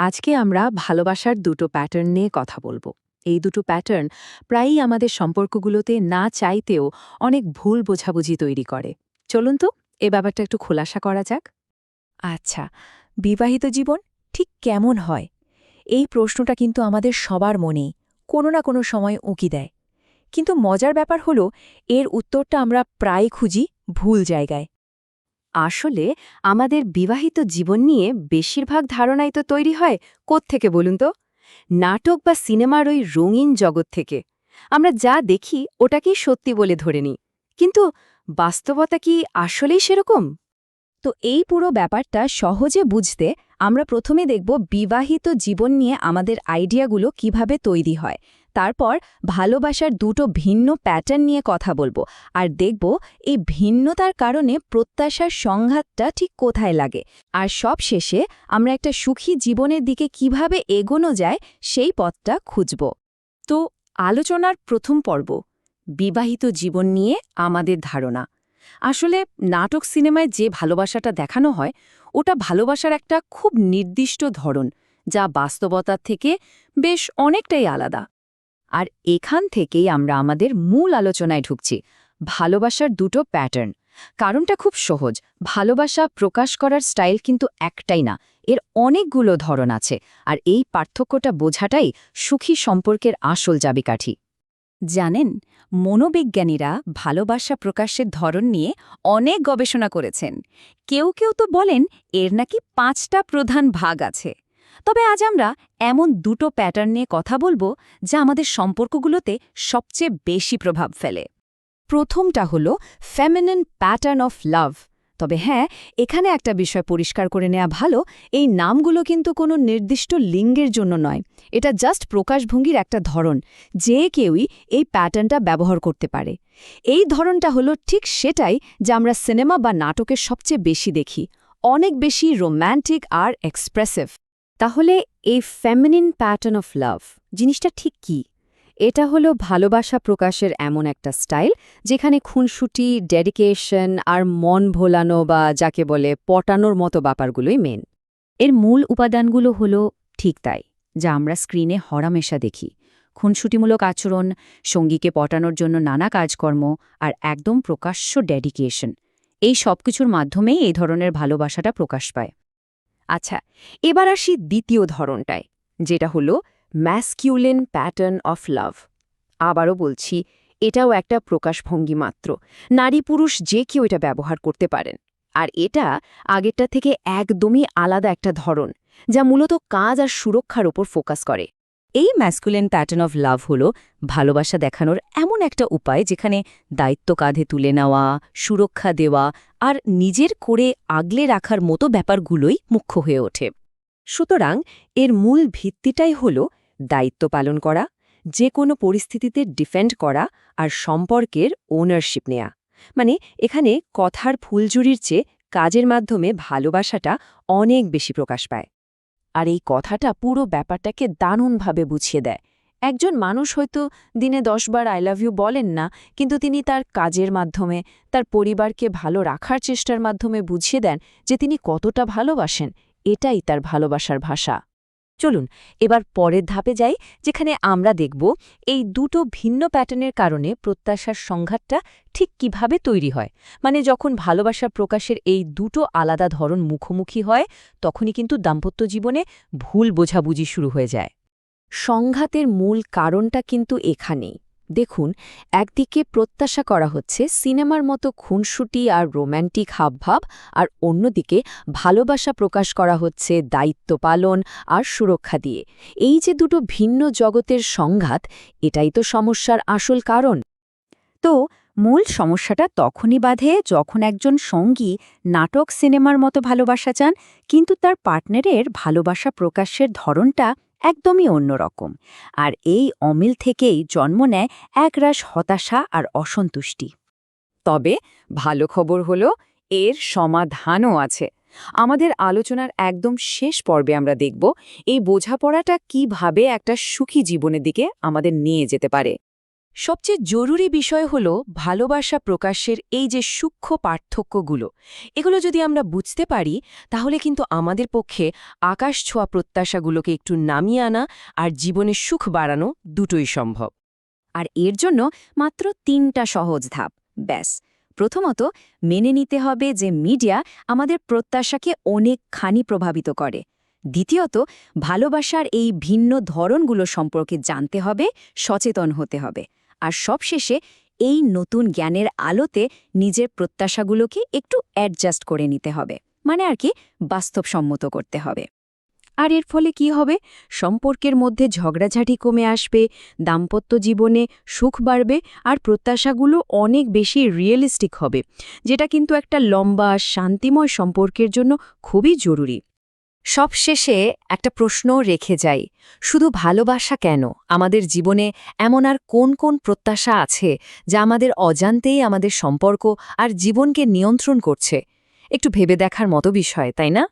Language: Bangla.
আজকে আমরা ভালোবাসার দুটো প্যাটার্ন নিয়ে কথা বলব। এই দুটো প্যাটার্ন প্রায়ই আমাদের সম্পর্কগুলোতে না চাইতেও অনেক ভুল বোঝাবুঝি তৈরি করে। চলুন তো, এ ব্যাপারটা একটু খোলাসা করা যাক। আচ্ছা বিবাহিত জীবন ঠিক কেমন হয়? এই প্রশ্নটা কিন্তু আমাদের সবার মনেই, কোনো না কোনো সময় উঁকি দেয়। কিন্তু মজার ব্যাপার হলো, এর উত্তরটা আমরা প্রায় খুঁজি ভুল জায়গায়। আসলে আমাদের বিবাহিত জীবন নিয়ে বেশিরভাগ ধারণাই তো তৈরি হয় থেকে বলুন তো? নাটক বা সিনেমার ওই রঙিন জগৎ থেকে। আমরা যা দেখি ওটাকেই সত্যি বলে ধরে নিই। কিন্তু বাস্তবতা কি আসলেই সেরকম? তো এই পুরো ব্যাপারটা সহজে বুঝতে আমরা প্রথমে দেখব বিবাহিত জীবন নিয়ে আমাদের আইডিয়াগুলো কীভাবে তৈরি হয়। তারপর ভালোবাসার দুটো ভিন্ন প্যাটার্ন নিয়ে কথা বলব। আর দেখব এই ভিন্নতার কারণে প্রত্যাশার সংঘাতটা ঠিক কোথায় লাগে। আর সব শেষে আমরা একটা সুখী জীবনের দিকে কীভাবে এগোনো যায় সেই পথটা খুঁজব। তো আলোচনার প্রথম পর্ব, বিবাহিত জীবন নিয়ে আমাদের ধারণা। আসলে নাটক সিনেমায় যে ভালোবাসাটা দেখানো হয়, ওটা ভালোবাসার একটা খুব নির্দিষ্ট ধরন, যা বাস্তবতার থেকে বেশ অনেকটাই আলাদা। আর এখান থেকেই আমরা আমাদের মূল আলোচনায় ঢুকছি, ভালোবাসার দুটো প্যাটার্ন কারণটা খুব সহজ, ভালোবাসা প্রকাশ করার স্টাইল কিন্তু একটাই না, এর অনেকগুলো ধরন আছে, আর এই পার্থক্যটা বোঝাটাই সুখী সম্পর্কের আসল চাবিকাঠি। জানেন, মনোবিজ্ঞানীরা ভালোবাসা প্রকাশের ধরন নিয়ে অনেক গবেষণা করেছেন। কেউ কেউ তো বলেন, এর নাকি পাঁচটা প্রধান ভাগ আছে। তবে আজ আমরা এমন দুটো প্যাটার্ন নিয়ে কথা বলব যা আমাদের সম্পর্কগুলোতে সবচেয়ে বেশি প্রভাব ফেলে। প্রথমটা হল ফেমিনিন প্যাটার্ন অফ লাভ তবে হ্যাঁ এখানে একটা বিষয় পরিষ্কার করে নেওয়া ভালো, এই নামগুলো কিন্তু কোনো নির্দিষ্ট লিঙ্গের জন্য নয়। এটা জাস্ট প্রকাশভঙ্গির একটা ধরন, যে কেউই এই প্যাটার্নটা ব্যবহার করতে পারে। এই ধরনটা হলো ঠিক সেটাই যা আমরা সিনেমা বা নাটকের সবচেয়ে বেশি দেখি, অনেক বেশি রোম্যান্টিক আর এক্সপ্রেসিভ তাহলে এই ফেমিনিন প্যাটার্ন অফ লাভ জিনিসটা ঠিক কি? এটা হলো ভালোবাসা প্রকাশের এমন একটা স্টাইল যেখানে খুনসুটি ডেডিকেশন আর মন ভোলানো বা যাকে বলে পটানোর মতো ব্যাপারগুলোই মেন এর মূল উপাদানগুলো হলো ঠিক তাই, যা আমরা স্ক্রিনে হরামেশা দেখি। খুনসুটিমূলক আচরণ, সঙ্গীকে পটানোর জন্য নানা কাজকর্ম আর একদম প্রকাশ্য ডেডিকেশন এই সবকিছুর মাধ্যমেই এই ধরনের ভালোবাসাটা প্রকাশ পায়। আচ্ছা এবার আসি দ্বিতীয় ধরনটায়, যেটা হলো ম্যাসকিউলিন প্যাটার্ন অফ লাভ আবারও বলছি, এটাও একটা প্রকাশভঙ্গি মাত্র। নারী পুরুষ যে কেউ এটা ব্যবহার করতে পারেন। আর এটা আগেরটা থেকে একদমই আলাদা একটা ধরন, যা মূলত কাজ আর সুরক্ষার ওপর ফোকাস করে। এই ম্যাসকুলেন প্যাটার্ন অফ লাভ হল ভালোবাসা দেখানোর এমন একটা উপায় যেখানে দায়িত্ব কাঁধে তুলে নেওয়া, সুরক্ষা দেওয়া আর নিজের করে আগলে রাখার মতো ব্যাপারগুলোই মুখ্য হয়ে ওঠে। সুতরাং এর মূল ভিত্তিটাই হল দায়িত্ব পালন করা যে কোনো পরিস্থিতিতে ডিফেন্ড করা আর সম্পর্কের ওনারশিপ নেয়া। মানে এখানে কথার ফুলজুরির চেয়ে কাজের মাধ্যমে ভালোবাসাটা অনেক বেশি প্রকাশ পায়। আর এই কথাটা পুরো ব্যাপারটাকে দারুণভাবে বুঝিয়ে দেয়। একজন মানুষ হয়তো দিনে দশবার আই লাভ ইউ বলেন না, কিন্তু তিনি তার কাজের মাধ্যমে, তার পরিবারকে ভালো রাখার চেষ্টার মাধ্যমে বুঝিয়ে দেন যে তিনি কতটা ভালোবাসেন। এটাই তার ভালোবাসার ভাষা। চলুন, এবার পরের ধাপে যাই, যেখানে আমরা দেখব এই দুটো ভিন্ন প্যাটার্নের কারণে প্রত্যাশার সংঘাতটা ঠিক কীভাবে তৈরি হয়। মানে যখন ভালোবাসা প্রকাশের এই দুটো আলাদা ধরন মুখোমুখি হয়, তখনই কিন্তু দাম্পত্য জীবনে ভুল বোঝাবুঝি শুরু হয়ে যায়। সংঘাতের মূল কারণটা কিন্তু এখানেই। দেখুন, একদিকে প্রত্যাশা করা হচ্ছে সিনেমার মতো খুনসুটি আর রোম্যান্টিক হাবভাব, আর অন্যদিকে ভালোবাসা প্রকাশ করা হচ্ছে দায়িত্ব পালন আর সুরক্ষা দিয়ে। এই যে দুটো ভিন্ন জগতের সংঘাত, এটাই তো সমস্যার আসল কারণ। তো, মূল সমস্যাটা তখনই বাধে যখন একজন সঙ্গী নাটক সিনেমার মতো ভালোবাসা চান, কিন্তু তার পার্টনারের ভালোবাসা প্রকাশের ধরনটা একদমই অন্যরকম। আর এই অমিল থেকেই জন্ম নেয় একরাশ হতাশা আর অসন্তুষ্টি। তবে ভালো খবর হলো, এর সমাধানও আছে। আমাদের আলোচনার একদম শেষ পর্বে আমরা দেখব, এই বোঝাপড়াটা কীভাবে একটা সুখী জীবনের দিকে আমাদের নিয়ে যেতে পারে। সবচেয়ে জরুরি বিষয় হল ভালোবাসা প্রকাশের এই যে সূক্ষ্ম পার্থক্যগুলো। এগুলো যদি আমরা বুঝতে পারি, তাহলে কিন্তু আমাদের পক্ষে আকাশ ছোঁয়া প্রত্যাশাগুলোকে একটু নামিয়ে আনা আর জীবনে সুখ বাড়ানো দুটোই সম্ভব। আর এর জন্য মাত্র তিনটা সহজ ধাপ, ব্যাস। প্রথমত, মেনে নিতে হবে যে মিডিয়া আমাদের প্রত্যাশাকে অনেকখানি প্রভাবিত করে। দ্বিতীয়ত, ভালোবাসার এই ভিন্ন ধরনগুলো সম্পর্কে জানতে হবে, সচেতন হতে হবে। আর সবশেষে এই নতুন জ্ঞানের আলোতে নিজের প্রত্যাশাগুলোকে একটু অ্যাডজাস্ট করে নিতে হবে। মানে আর কি, বাস্তবসম্মত করতে হবে। আর এর ফলে কি হবে? সম্পর্কের মধ্যে ঝগড়াঝাটি কমে আসবে, দাম্পত্য জীবনে সুখ বাড়বে আর প্রত্যাশাগুলো অনেক বেশি রিয়েলিস্টিক হবে, যেটা কিন্তু একটা লম্বা শান্তিময় সম্পর্কের জন্য খুবই জরুরি। সবশেষে একটা প্রশ্ন রেখে যাই, শুধু ভালোবাসা কেন? আমাদের জীবনে এমন আর কোন কোন প্রত্যাশা আছে যা আমাদের অজান্তেই আমাদের সম্পর্ক আর জীবনকে নিয়ন্ত্রণ করছে? একটু ভেবে দেখার মতো বিষয়, তাই না?